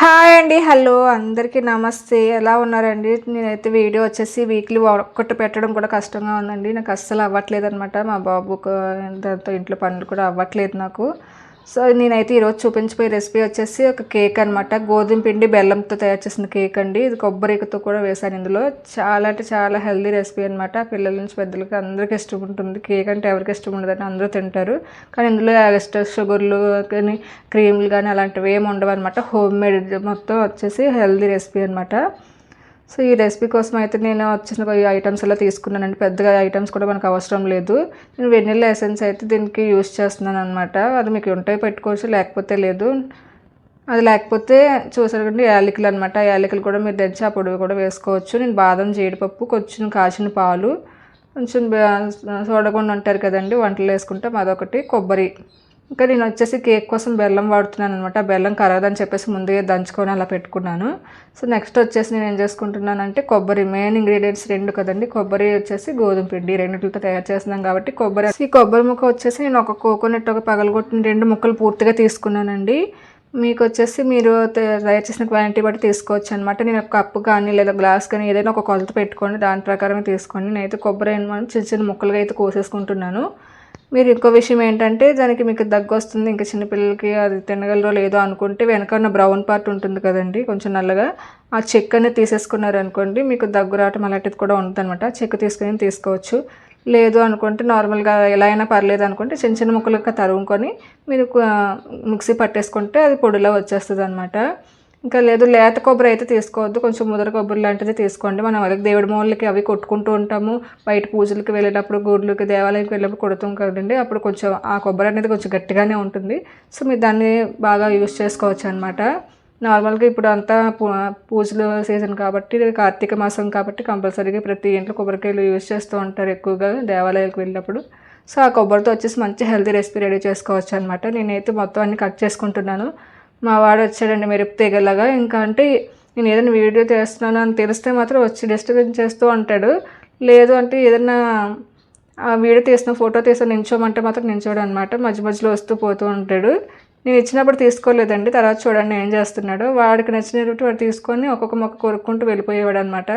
Hi అండి hello. అందరికీ నమస్తే. ఎలా ఉన్నారండి? నేనైతే వీడియో వచ్చేసి వీక్లీ ఒక్కటి పెట్టడం కూడా కష్టంగా ఉందండి. నాకు అస్సలు అవ్వట్లేదు అనమాట మా బాబుకు దాంతో ఇంట్లో పనులు కూడా అవ్వట్లేదు నాకు. సో నేనైతే ఈరోజు చూపించిపోయే రెసిపీ వచ్చేసి ఒక కేక్ అనమాట గోధుమ పిండి బెల్లంతో తయారు చేసిన కేక్ అండి. ఇది కొబ్బరికతో కూడా వేసాను ఇందులో. చాలా అంటే చాలా హెల్దీ రెసిపీ అనమాట పిల్లల నుంచి పెద్దలకి అందరికీ ఇష్టం ఉంటుంది. కేక్ అంటే ఎవరికి ఇష్టం ఉండదని అందరూ తింటారు. కానీ ఇందులో ఎక్స్ట్రా షుగర్లు కానీ క్రీమ్లు కానీ అలాంటివి ఏమి ఉండవు అనమాట హోమ్ మేడ్ మొత్తం వచ్చేసి హెల్దీ రెసిపీ అనమాట సో ఈ రెసిపీ కోసం అయితే నేను వచ్చిన ఈ ఐటమ్స్ ఎలా తీసుకున్నానండి. పెద్దగా ఐటమ్స్ కూడా మనకు అవసరం లేదు. నేను వెనిల్లా ఎసెన్స్ అయితే దీనికి యూస్ చేస్తున్నాను అనమాట అది మీకు ఉంటే పెట్టుకోవచ్చు లేకపోతే లేదు. అది లేకపోతే చూసారు కండి యాలకులు అనమాట యాలకులు కూడా మీరు తెచ్చి ఆ పొడివి కూడా వేసుకోవచ్చు. నేను బాదం జీడిపప్పు కొంచెం కాచిన పాలు కొంచెం చూడకుండా ఉంటారు కదండి వంటలు వేసుకుంటాం అదొకటి కొబ్బరి. ఇంకా నేను వచ్చేసి కేక్ కోసం బెల్లం వాడుతున్నాను అనమాట బెల్లం కరగదని చెప్పేసి ముందుగా దంచుకొని అలా పెట్టుకున్నాను. సో నెక్స్ట్ వచ్చేసి నేను ఏం చేసుకుంటున్నానంటే కొబ్బరి మెయిన్ ఇంగ్రీడియంట్స్ రెండు కదండి. కొబ్బరి వచ్చేసి గోధుమ పిండి రెండింటితో తయారు చేస్తున్నాం కాబట్టి కొబ్బరి ఈ కొబ్బరి ముక్క వచ్చేసి నేను ఒక కోకోనట్ ఒక పగలగొట్టిన రెండు ముక్కలు పూర్తిగా తీసుకున్నానండి. మీకు వచ్చేసి మీరు తయారు చేసిన క్వాలిటీ బట్టి తీసుకోవచ్చు అనమాట నేను ఒక కప్పు కానీ లేదా గ్లాస్ కానీ ఏదైనా ఒక కొలత పెట్టుకోండి దాని ప్రకారమే తీసుకోండి నేనైతే కొబ్బరి చిన్న చిన్న ముక్కలుగా అయితే కోసేసుకుంటున్నాను. మీరు ఇంకో విషయం ఏంటంటే దానికి మీకు దగ్గు వస్తుంది ఇంకా చిన్నపిల్లలకి అది తినగలరో లేదో అనుకుంటే వెనక ఉన్న బ్రౌన్ పార్ట్ ఉంటుంది కదండి కొంచెం నల్లగా. ఆ చెక్ అనేది తీసేసుకున్నారు అనుకోండి మీకు దగ్గు రావటం అలాంటిది కూడా ఉంటుంది అనమాట చెక్ తీసుకుని తీసుకోవచ్చు. లేదు అనుకుంటే నార్మల్గా ఎలా అయినా పర్లేదు అనుకుంటే చిన్న చిన్న ముక్కలుగా తరుగుకొని మీరు మిక్సీ పట్టేసుకుంటే అది పొడిలో వచ్చేస్తుంది అనమాట ఇంకా లేదు లేత కొబ్బరి అయితే తీసుకోవద్దు. కొంచెం ముదర కొబ్బరి లాంటిది తీసుకోండి. మనం అలాగే దేవుడి మూలకి అవి కొట్టుకుంటూ ఉంటాము. బయట పూజలకి వెళ్ళేటప్పుడు గుడ్లకి దేవాలయంకి వెళ్ళినప్పుడు కొడుతాం కదండి. అప్పుడు కొంచెం ఆ కొబ్బరి అనేది కొంచెం గట్టిగానే ఉంటుంది. సో మీరు దాన్ని బాగా యూస్ చేసుకోవచ్చు అనమాట నార్మల్గా ఇప్పుడు అంతా పూజలు సీజన్ కాబట్టి కార్తీక మాసం కాబట్టి కంపల్సరీగా ప్రతి ఇంట్లో కొబ్బరికాయలు యూజ్ చేస్తూ ఉంటారు ఎక్కువగా దేవాలయాలకు వెళ్ళినప్పుడు. సో ఆ కొబ్బరితో వచ్చేసి మంచి హెల్తీ రెసిపీ రెడీ చేసుకోవచ్చు అనమాట నేనైతే మొత్తం అన్ని కట్ చేసుకుంటున్నాను. మా వాడు వచ్చాడండి మెరుపు తీగలాగా ఇంకా అంటే నేను ఏదైనా వీడియో చేస్తున్నాను అని తెలిస్తే మాత్రం వచ్చి డిస్టర్బెన్స్ చేస్తూ ఉంటాడు. లేదు అంటే ఏదైనా ఆ వీడియో తీసిన ఫోటో తీసిన నించోమంటే మాత్రం నించోడు అనమాట మధ్య మధ్యలో వస్తూ పోతూ ఉంటాడు. నేను ఇచ్చినప్పుడు తీసుకోలేదండి. తర్వాత చూడండి ఏం చేస్తున్నాడు. వాడికి నచ్చినట్టు వాడు తీసుకొని ఒక్కొక్క మొక్క కొరుక్కుంటూ వెళ్ళిపోయేవాడు అనమాట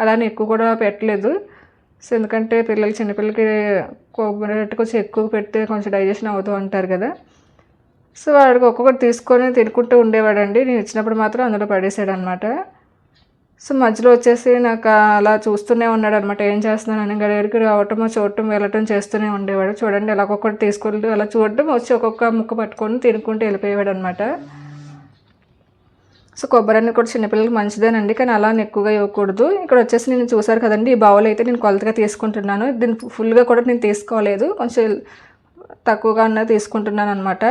అలానే ఎక్కువ కూడా పెట్టలేదు. సో ఎందుకంటే పిల్లలు చిన్నపిల్లలకి కొబ్బరి కొంచెం ఎక్కువ పెడితే కొంచెం డైజెషన్ అవుతూ ఉంటారు కదా. సో వాడికి ఒక్కొక్కటి తీసుకొని తినుకుంటూ ఉండేవాడండి. నేను ఇచ్చినప్పుడు మాత్రం అందులో పడేసాడు అనమాట సో మధ్యలో వచ్చేసి నాకు అలా చూస్తూనే ఉన్నాడు అనమాట ఏం చేస్తున్నానని గడికి రావటం చూడటం వెళ్ళటం చేస్తూనే ఉండేవాడు. చూడండి అలా ఒక్కొక్కటి తీసుకుంటూ అలా చూడటం వచ్చి ఒక్కొక్క ముక్క పట్టుకొని తినుకుంటూ వెళ్ళిపోయేవాడు అనమాట సో కొబ్బరి అన్ని కూడా చిన్నపిల్లలకి మంచిదేనండి కానీ అలా ఎక్కువగా ఇవ్వకూడదు. ఇక్కడ వచ్చేసి నేను చూసారు కదండి ఈ బౌల్ అయితే నేను కొలతగా తీసుకుంటున్నాను. దీన్ని ఫుల్గా కూడా నేను తీసుకోలేదు కొంచెం తక్కువగా అన్నది తీసుకుంటున్నాను అనమాట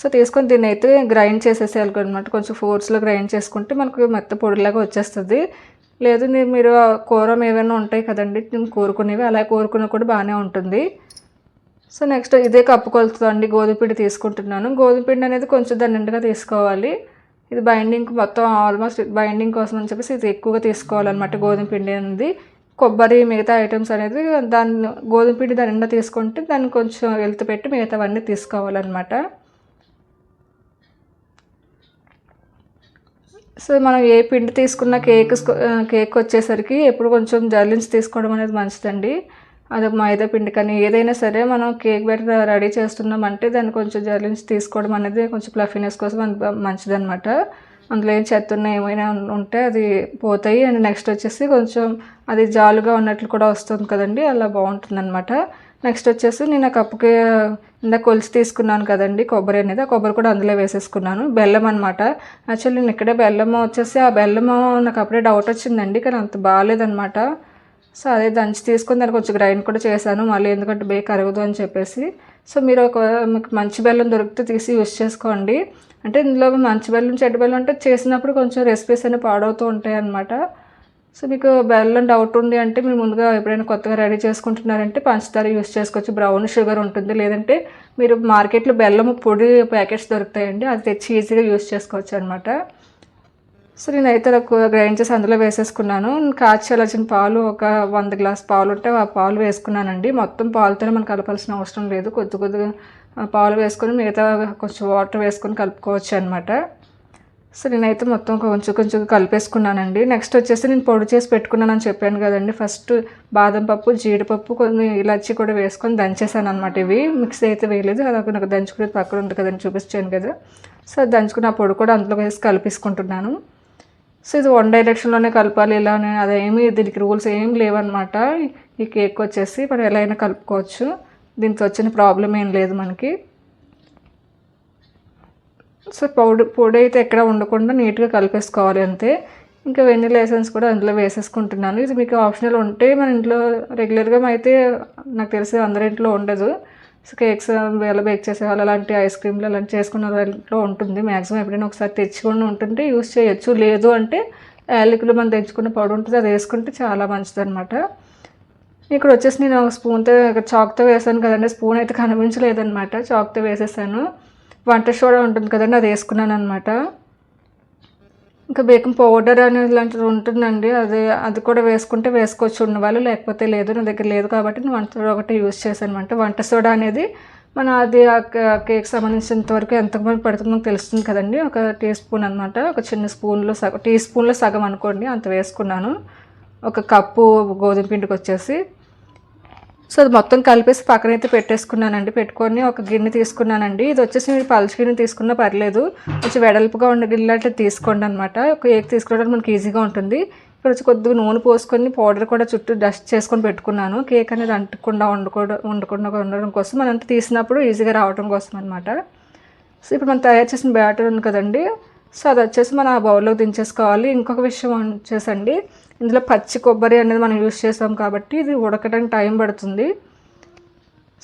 సో తీసుకొని దీన్ని అయితే గ్రైండ్ చేసేసేయాలి అనమాట కొంచెం ఫోర్స్లో గ్రైండ్ చేసుకుంటే మనకు మెత్త పొడిలాగా వచ్చేస్తుంది. లేదు మీరు కూర ఏమైనా ఉంటాయి కదండి కోరుకునేవి అలా కోరుకున్న కూడా బాగానే ఉంటుంది. సో నెక్స్ట్ ఇదే కప్పు కొలుతుందండి గోధుమ పిండి తీసుకుంటున్నాను. గోధుమ పిండి అనేది కొంచెం దాన్ని నిండుగా తీసుకోవాలి. ఇది బైండింగ్ మొత్తం ఆల్మోస్ట్ బైండింగ్ కోసం అని చెప్పేసి ఇది ఎక్కువగా తీసుకోవాలన్నమాట గోధుమ పిండి అనేది. కొబ్బరి మిగతా ఐటమ్స్ అనేది దాన్ని గోధుమ పిండి దాని నిండా తీసుకుంటే దాన్ని కొంచెం వెళ్తూ పెట్టి మిగతావన్నీ తీసుకోవాలన్నమాట. సో మనం ఏ పిండి తీసుకున్న కేక్ కేక్ వచ్చేసరికి ఎప్పుడు కొంచెం జల్లించి తీసుకోవడం అనేది మంచిదండి. అది మైదా పిండి కానీ ఏదైనా సరే మనం కేక్ బెటర్ రెడీ చేస్తున్నామంటే దాన్ని కొంచెం జల్లించి తీసుకోవడం అనేది కొంచెం ప్లఫీనెస్ కోసం మంచిదన్నమాట. అందులో ఏం చెత్త ఏమైనా ఉంటే అది పోతాయి. అండ్ నెక్స్ట్ వచ్చేసి కొంచెం అది జాలుగా ఉన్నట్లు కూడా వస్తుంది కదండి అలా బాగుంటుంది అనమాట నెక్స్ట్ వచ్చేసి నేను ఆ కప్పుకి ఇందాక కొలిసి తీసుకున్నాను కదండి కొబ్బరి అనేది. ఆ కొబ్బరి కూడా అందులో వేసేసుకున్నాను. బెల్లం అనమాట యాక్చువల్లీ నేను ఇక్కడే బెల్లం వచ్చేసి ఆ బెల్లము నాకు అప్పుడే డౌట్ వచ్చిందండి కానీ అంత బాగాలేదనమాట సో అదే దంచి తీసుకుని దానికి కొంచెం గ్రైండ్ కూడా చేశాను మళ్ళీ ఎందుకంటే బేక్ అరగదు అని చెప్పేసి. సో మీరు ఒక మీకు మంచి బెల్లం దొరికితే తీసి యూస్ చేసుకోండి. అంటే ఇందులో మంచి బెల్లం చెడ్డ బెల్లం అంటే చేసినప్పుడు కొంచెం రెసిపీస్ అనేవి పాడవుతూ ఉంటాయి అన్నమాట సో మీకు బెల్లం డౌట్ ఉంది అంటే మీరు ముందుగా ఎప్పుడైనా కొత్తగా రెడీ చేసుకుంటున్నారంటే పంచదార యూస్ చేసుకోవచ్చు. బ్రౌన్ షుగర్ ఉంటుంది. లేదంటే మీరు మార్కెట్లో బెల్లం పొడి ప్యాకెట్స్ దొరుకుతాయండి. అది తెచ్చి ఈజీగా యూస్ చేసుకోవచ్చు అనమాట సో నేనైతే గ్రైండ్ చేసి అందులో వేసేసుకున్నాను. కాచి పాలు ఒక వంద గ్లాస్ పాలు ఉంటే ఆ పాలు వేసుకున్నానండి. మొత్తం పాలుతోనే మనం కలపాల్సిన అవసరం లేదు. కొద్ది కొద్దిగా పాలు వేసుకొని మిగతా కొంచెం వాటర్ వేసుకొని కలుపుకోవచ్చు అనమాట సో నేనైతే మొత్తం కొంచెం కొంచెం కలిపేసుకున్నానండి. నెక్స్ట్ వచ్చేసి నేను పొడి చేసి పెట్టుకున్నానని చెప్పాను కదండి. ఫస్ట్ బాదం పప్పు జీడిపప్పు కొన్ని ఇలాచి కూడా వేసుకొని దంచేసాను అనమాట ఇవి. మిక్సీ అయితే వేయలేదు. అది నాకు దంచుకునేది పక్కన ఉంది కదండి చూపించాను కదా. సో అది దంచుకున్న ఆ పొడి కూడా అందులో వేసి కలిపేసుకుంటున్నాను. సో ఇది వన్ డైరెక్షన్లోనే కలపాలి. ఇలా అని అదేమి దీనికి రూల్స్ ఏం లేవన్నమాట. ఈ కేక్ వచ్చేసి మనం ఎలా అయినా కలుపుకోవచ్చు. దీంతో వచ్చిన ప్రాబ్లం ఏం లేదు మనకి. సో పౌడర్ పొడి అయితే ఎక్కడ ఉండకుండా నీట్గా కలిపేసుకోవాలి అంతే. ఇంకా వెన్నీల ఎసెన్స్ కూడా అందులో వేసేసుకుంటున్నాను. ఇది మీకు ఆప్షనల్ ఉంటే మన ఇంట్లో రెగ్యులర్గా అయితే నాకు తెలిసి అందరి ఇంట్లో ఉండదు. సో కేక్స్ వేళ బేక్ చేసే వాళ్ళు అలాంటి ఐస్ క్రీమ్లు అలాంటి చేసుకున్న వాళ్ళ ఇంట్లో ఉంటుంది. మ్యాక్సిమం ఎప్పుడైనా ఒకసారి తెచ్చుకుని ఉంటుంటే యూస్ చేయొచ్చు. లేదు అంటే యాలకులు మనం తెచ్చుకున్న పౌడర్ ఉంటుంది. అది వేసుకుంటే చాలా మంచిది అనమాట ఇక్కడ వచ్చేసి నేను ఒక స్పూన్తో చాక్తో వేసాను కదండి. స్పూన్ అయితే కనిపించలేదన్నమాట. చాక్తో వేసేసాను. వంట సోడా ఉంటుంది కదండి అది వేసుకున్నాను అనమాట ఇంకా బేకింగ్ పౌడర్ అనేది లాంటిది ఉంటుందండి అది అది కూడా వేసుకుంటే వేసుకోవచ్చు ఉన్నవాళ్ళు లేకపోతే లేదు నా దగ్గర లేదు కాబట్టి నేను వంట సోడా ఒకటి యూజ్ చేశాను అనమాట వంట సోడా అనేది మన అది ఆ కేక్ సంబంధించినంత వరకు ఎంతమంది పడుతుందో తెలుస్తుంది కదండి ఒక టీ స్పూన్ అనమాట ఒక చిన్న స్పూన్లో సగం టీ స్పూన్లో సగం అనుకోండి అంత వేసుకున్నాను. ఒక కప్పు గోధుమ పిండికి వచ్చేసి సో అది మొత్తం కలిపేసి పక్కనైతే పెట్టేసుకున్నానండి. పెట్టుకొని ఒక గిన్నె తీసుకున్నానండి. ఇది వచ్చేసి మీరు పలుచు గిన్నె తీసుకున్నా పర్లేదు. కొంచెం వెడల్పుగా ఉన్న గిన్నె అంటే తీసుకోండి అనమాట ఒక ఏక్ తీసుకోవడానికి మనకి ఈజీగా ఉంటుంది. ఇక్కడ వచ్చి కొద్దిగా నూనె పోసుకొని పౌడర్ కూడా చుట్టూ డస్ట్ చేసుకొని పెట్టుకున్నాను. కేక్ అనేది అంటకుండా వండుకోవడం ఉండకుండా ఉండడం కోసం మనం తీసినప్పుడు ఈజీగా రావడం కోసం అనమాట సో ఇప్పుడు మనం తయారు చేసిన బ్యాటర్ ఉంది కదండి. సో అది వచ్చేసి మనం ఆ బౌల్లోకి దించేసుకోవాలి. ఇంకొక విషయం వచ్చేసండి ఇందులో పచ్చి కొబ్బరి అనేది మనం యూస్ చేసాం కాబట్టి ఇది ఉడకడానికి టైం పడుతుంది.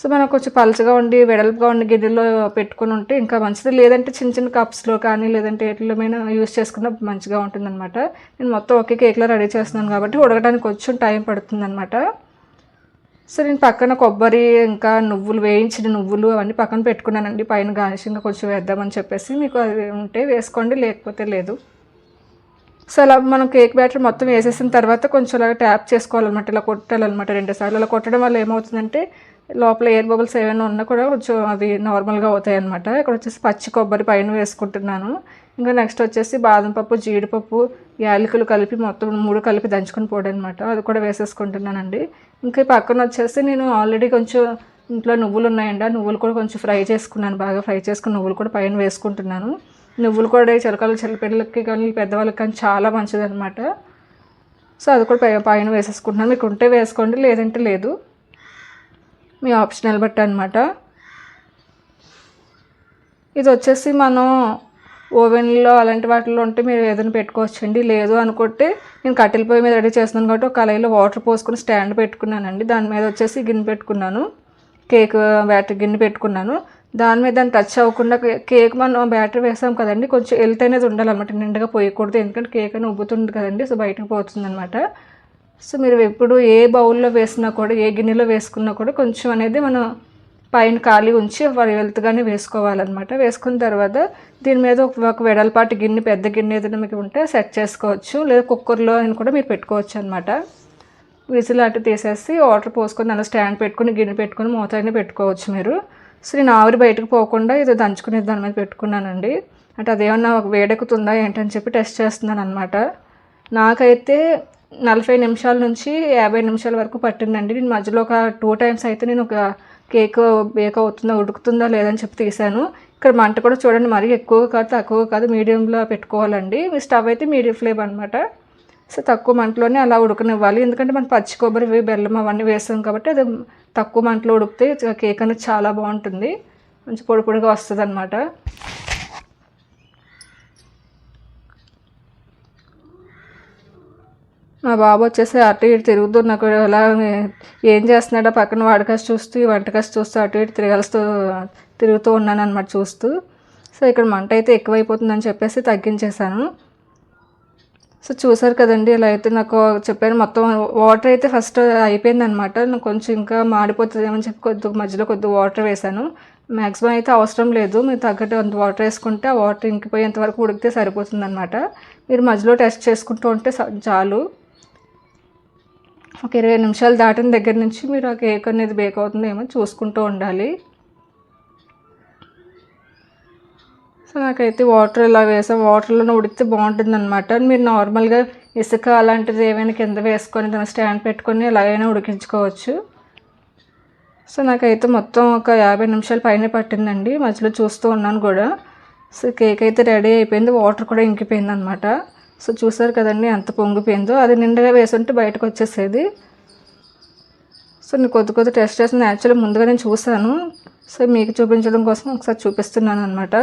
సో మనం కొంచెం పలుచగా ఉండి వెడల్పుగా ఉండి గిన్నెలో పెట్టుకుని ఉంటే ఇంకా మంచిది. లేదంటే చిన్న చిన్న కప్స్లో కానీ లేదంటే ఎట్లమైనా యూస్ చేసుకున్న మంచిగా ఉంటుందన్నమాట. నేను మొత్తం ఒకే కేక్లో రెడీ చేస్తున్నాను కాబట్టి ఉడకడానికి కొంచెం టైం పడుతుందన్నమాట. సో నేను పక్కన కొబ్బరి ఇంకా నువ్వులు వేయించిన నువ్వులు అవన్నీ పక్కన పెట్టుకున్నానండి. పైన గార్నిషింగ్గా కొంచెం వేద్దామని చెప్పేసి మీకు అది ఉంటే వేసుకోండి లేకపోతే లేదు. సో అలా మనం కేక్ బ్యాటర్ మొత్తం వేసేసిన తర్వాత కొంచెం అలా ట్యాప్ చేసుకోవాలన్నమాట ఇలా కొట్టాలన్నమాట. రెండుసార్లు అలా కొట్టడం వల్ల ఏమవుతుందంటే లోపల ఎయిర్ బబుల్స్ ఏమైనా ఉన్నా కూడా కొంచెం అవి నార్మల్గా అవుతాయి అనమాట ఇక్కడ వచ్చేసి పచ్చి కొబ్బరి పైన వేసుకుంటున్నాను. ఇంకా నెక్స్ట్ వచ్చేసి బాదం పప్పు జీడిపప్పు యాలకులు కలిపి మొత్తం మూడు కలిపి దంచుకొని పోవడం అనమాట అది కూడా వేసేసుకుంటున్నానండి. ఇంకా పక్కన వచ్చేసి నేను ఆల్రెడీ కొంచెం ఇంట్లో నువ్వులు ఉన్నాయండి. ఆ నువ్వులు కూడా కొంచెం ఫ్రై చేసుకున్నాను. బాగా ఫ్రై చేసుకుని నువ్వులు కూడా పైన వేసుకుంటున్నాను. నువ్వులు కూడా చిలకలు చిన్నపిల్లలకి కానీ పెద్దవాళ్ళకి కానీ చాలా మంచిది అనమాట సో అది కూడా పైన వేసేసుకుంటున్నాను. మీకు ఉంటే వేసుకోండి లేదంటే లేదు. మీ ఆప్షనల్ బట్ అనమాట ఇది వచ్చేసి మనం ఓవెన్లో అలాంటి వాటిలో ఉంటే మీరు ఏదైనా పెట్టుకోవచ్చండి. లేదు అనుకుంటే నేను కట్టెల పొయ్యి మీద రెడీ చేస్తున్నాను కాబట్టి ఒక కళాయిలో వాటర్ పోసుకుని స్టాండ్ పెట్టుకున్నానండి. దాని మీద వచ్చేసి గిన్నె పెట్టుకున్నాను. కేక్ బ్యాటర్ గిన్నె పెట్టుకున్నాను. దాని మీద దాన్ని టచ్ అవ్వకుండా కేక్ మనం బ్యాటర్ వేసాం కదండి. కొంచెం హెల్త్ అనేది ఉండాలన్నమాట. నిండుగా పోయకూడదు. ఎందుకంటే కేక్ అని ఉబ్బుతుంది కదండి. సో బయటకు పోతుంది అనమాట సో మీరు ఎప్పుడు ఏ బౌల్లో వేసినా కూడా ఏ గిన్నెలో వేసుకున్నా కూడా కొంచెం అనేది మనం పైన ఖాళీ ఉంచి వారి వెల్త్గానే వేసుకోవాలన్నమాట. వేసుకున్న తర్వాత దీని మీద ఒక వెడల్పాటి గిన్నె పెద్ద గిన్నె ఏదైనా మీకు ఉంటే సెట్ చేసుకోవచ్చు. లేదా కుక్కర్లో అని కూడా మీరు పెట్టుకోవచ్చు అనమాట విజిల్ అటు తీసేసి వాటర్ పోసుకొని దానిలో స్టాండ్ పెట్టుకుని గిన్నె పెట్టుకుని మూత పెట్టుకోవచ్చు మీరు. సో నేను ఆవిరి బయటకు పోకుండా ఇది దంచుకునే దాని మీద పెట్టుకున్నానండి. అంటే అదేమన్నా వేడెక్కుతుందా ఏంటని చెప్పి టెస్ట్ చేస్తున్నాను అనమాట నాకైతే నలభై నిమిషాల నుంచి యాభై నిమిషాల వరకు పట్టిందండి. నేను మధ్యలో ఒక టూ టైమ్స్ అయితే నేను ఒక కేక్ బేక్ అవుతుందా ఉడుకుతుందా లేదని చెప్పి తీసాను ఇక్కడ మంట కూడా చూడండి మరీ ఎక్కువ కాదు తక్కువ కాదు మీడియంలో పెట్టుకోవాలండి. మీ స్టవ్ అయితే మీడియం ఫ్లేమ్ అనమాట సో తక్కువ మంటలోనే అలా ఉడకనివ్వాలి. ఎందుకంటే మనం పచ్చి కొబ్బరి బెల్లం అవన్నీ వేసాం కాబట్టి అది తక్కువ మంటలో ఉడికితే కేక్ అనేది చాలా బాగుంటుంది. మంచి పొడి పొడిగా వస్తుంది అనమాట మా బాబు వచ్చేసి అటు ఇటు తిరుగుతూ నాకు ఎలా ఏం చేస్తున్నాడో పక్కన వాడకాసి చూస్తూ ఈ వంటకాసి చూస్తూ అటు ఇటు తిరగలుస్తూ తిరుగుతూ ఉన్నాను అనమాట చూస్తూ. సో ఇక్కడ మంట అయితే ఎక్కువైపోతుందని చెప్పేసి తగ్గించేశాను. సో చూసారు కదండి ఇలా అయితే నాకు చెప్పాను మొత్తం వాటర్ అయితే ఫస్ట్ అయిపోయింది అనమాట నాకు కొంచెం ఇంకా మాడిపోతుందేమని చెప్పి కొద్దిగా మధ్యలో కొద్దిగా వాటర్ వేసాను మ్యాక్సిమం అయితే అవసరం లేదు. మీరు తగ్గట్టు అంత వాటర్ వేసుకుంటే ఆ వాటర్ ఇంకిపోయేంత వరకు ఉడికితే సరిపోతుంది అనమాట మీరు మధ్యలో టెస్ట్ చేసుకుంటూ ఉంటే చాలు. ఒక ఇరవై నిమిషాలు దాటిన దగ్గర నుంచి మీరు ఆ కేక్ అనేది బేక్ అవుతుందేమో చూసుకుంటూ ఉండాలి. సో నాకైతే వాటర్ ఇలా వేసాం. వాటర్లో ఉడికితే బాగుంటుంది అనమాట మీరు నార్మల్గా ఇసుక అలాంటిది ఏమైనా కింద వేసుకొని దాన్ని స్టాండ్ పెట్టుకొని ఎలాగైనా ఉడికించుకోవచ్చు. సో నాకైతే మొత్తం ఒక యాభై నిమిషాలు పైన పట్టిందండి. మధ్యలో చూస్తూ ఉన్నాను కూడా. సో కేక్ అయితే రెడీ అయిపోయింది. వాటర్ కూడా ఇంకిపోయింది అనమాట సో చూసారు కదండి ఎంత పొంగిపోయిందో. అది నిండుగా వేసుంటే బయటకు వచ్చేసేది. సో నేను కొద్ది కొద్ది టెస్ట్ చేసిన యాక్చువల్లీ ముందుగా నేను చూశాను. సో మీకు చూపించడం కోసం ఒకసారి చూపిస్తున్నాను అనమాట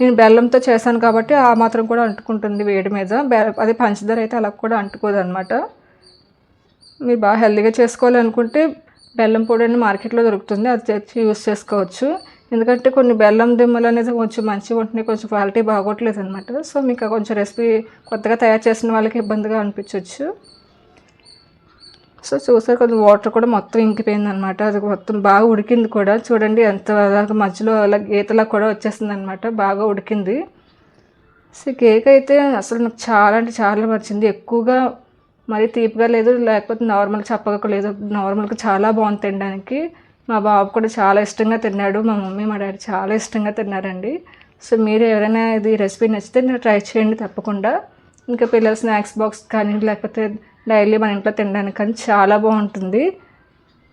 నేను బెల్లంతో చేశాను కాబట్టి ఆ మాత్రం కూడా అంటుకుంటుంది వేడి మీద. బె- పంచదార అయితే అలా కూడా అంటుకోదు అనమాట మీరు బాగా హెల్తీగా చేసుకోవాలనుకుంటే బెల్లం పొడి అనేది మార్కెట్లో దొరుకుతుంది. అది తెచ్చి యూస్ చేసుకోవచ్చు. ఎందుకంటే కొన్ని బెల్లం దిమ్మలు అనేది కొంచెం మంచిగా ఉంటున్నాయి కొంచెం క్వాలిటీ బాగోట్లేదు అనమాట సో మీకు కొంచెం రెసిపీ కొత్తగా తయారు చేసిన వాళ్ళకి ఇబ్బందిగా అనిపించవచ్చు సో చూసారు కొంచెం వాటర్ కూడా మొత్తం ఇంకిపోయింది అనమాట అది మొత్తం బాగా ఉడికింది కూడా. చూడండి ఎంత మధ్యలో అలా గీతలా కూడా వచ్చేసింది అనమాట బాగా ఉడికింది. సో కేక్ అయితే అసలు నాకు చాలా అంటే చాలా నచ్చింది. ఎక్కువగా మరీ తీపిగా లేదు లేకపోతే నార్మల్ చప్పగా లేదు. నార్మల్గా చాలా బాగుంది తినడానికి. మా బాబు కూడా చాలా ఇష్టంగా తిన్నాడు మా మమ్మీ మా డాడీ చాలా ఇష్టంగా తిన్నారండి. సో మీరు ఎవరైనా ఇది రెసిపీ నచ్చితే మీరు ట్రై చేయండి తప్పకుండా. ఇంకా పిల్లల స్నాక్స్ బాక్స్ కానీ లేకపోతే డైలీ మన ఇంట్లో తినడానికి కానీ చాలా బాగుంటుంది.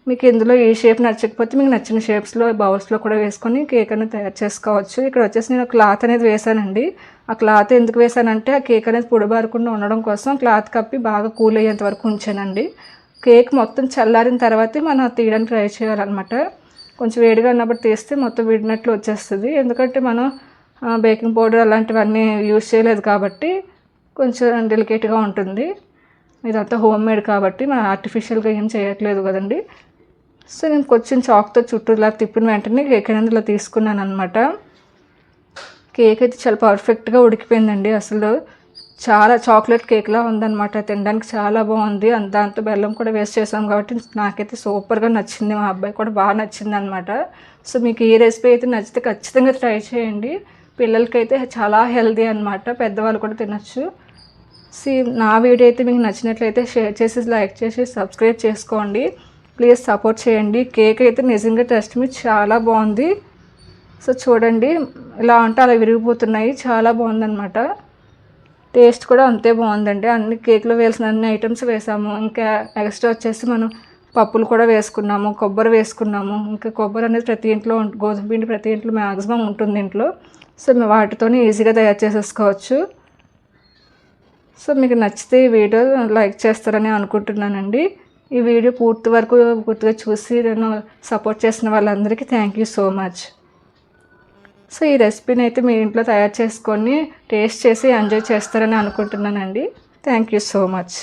మీకు ఇందులో ఏ షేప్ నచ్చకపోతే మీకు నచ్చిన షేప్స్లో బౌల్స్లో కూడా వేసుకొని కేక్ అనేది తయారు చేసుకోవచ్చు. ఇక్కడ వచ్చేసి నేను క్లాత్ అనేది వేసానండి ఆ క్లాత్ ఎందుకు వేసానంటే ఆ కేక్ అనేది పొడిబారకుండా ఉండడం కోసం క్లాత్ కప్పి బాగా కూల్ అయ్యేంత వరకు ఉంచానండి. కేక్ మొత్తం చల్లారిన తర్వాతే మనం తీయడానికి ట్రై చేయాలన్నమాట. కొంచెం వేడిగా ఉన్నప్పుడు తీస్తే మొత్తం విడినట్లు వచ్చేస్తుంది. ఎందుకంటే మనం బేకింగ్ పౌడర్ అలాంటివన్నీ యూజ్ చేయలేదు కాబట్టి కొంచెం డెలికేట్గా ఉంటుంది. ఇదంతా హోమ్ మేడ్ కాబట్టి మనం ఆర్టిఫిషియల్గా ఏం చేయట్లేదు కదండి. సో నేను కొంచెం చాక్తో చుట్టూ ఇలా తిప్పిన వెంటనే కేక్ అనేది ఇలా తీసుకున్నాను అనమాట కేక్ అయితే చాలా పర్ఫెక్ట్గా ఉడికిపోయిందండి అసలు. చాలా చాక్లెట్ కేక్లా ఉందన్నమాట. తినడానికి చాలా బాగుంది. అంత దాంతో బెల్లం కూడా వేస్ట్ చేసాం కాబట్టి నాకైతే సూపర్గా నచ్చింది. మా అబ్బాయి కూడా బాగా నచ్చింది అనమాట సో మీకు ఈ రెసిపీ అయితే నచ్చితే ఖచ్చితంగా ట్రై చేయండి. పిల్లలకైతే చాలా హెల్దీ అనమాట పెద్దవాళ్ళు కూడా తినచ్చు. సి నా వీడియో అయితే మీకు నచ్చినట్లయితే షేర్ చేసి లైక్ చేసి సబ్స్క్రైబ్ చేసుకోండి. ప్లీజ్ సపోర్ట్ చేయండి. కేక్ అయితే నిజంగా టెస్ట్ మీ చాలా బాగుంది. సో చూడండి ఇలా అంటే అలా విరిగిపోతున్నాయి. చాలా బాగుందన్నమాట. టేస్ట్ కూడా అంతే బాగుందండి. అన్ని కేక్లో వేసిన అన్ని ఐటమ్స్ వేసాము. ఇంకా ఎక్స్ట్రా వచ్చేసి మనం పప్పులు కూడా వేసుకున్నాము కొబ్బరి వేసుకున్నాము. ఇంకా కొబ్బరి అనేది ప్రతి ఇంట్లో గోధుమ పిండి ప్రతి ఇంట్లో మ్యాక్సిమం ఉంటుంది ఇంట్లో. సో మేము వాటితోనే ఈజీగా తయారు చేసేసుకోవచ్చు. సో మీకు నచ్చితే ఈ వీడియో లైక్ చేస్తారని అనుకుంటున్నానండి. ఈ వీడియో పూర్తి వరకు పూర్తిగా చూసి నేను సపోర్ట్ చేసిన వాళ్ళందరికీ thank you so much. So ఈ రెసిపీని అయితే మీ ఇంట్లో తయారు చేసుకొని టేస్ట్ చేసి ఎంజాయ్ చేస్తారని అనుకుంటున్నానండి. Thank you so much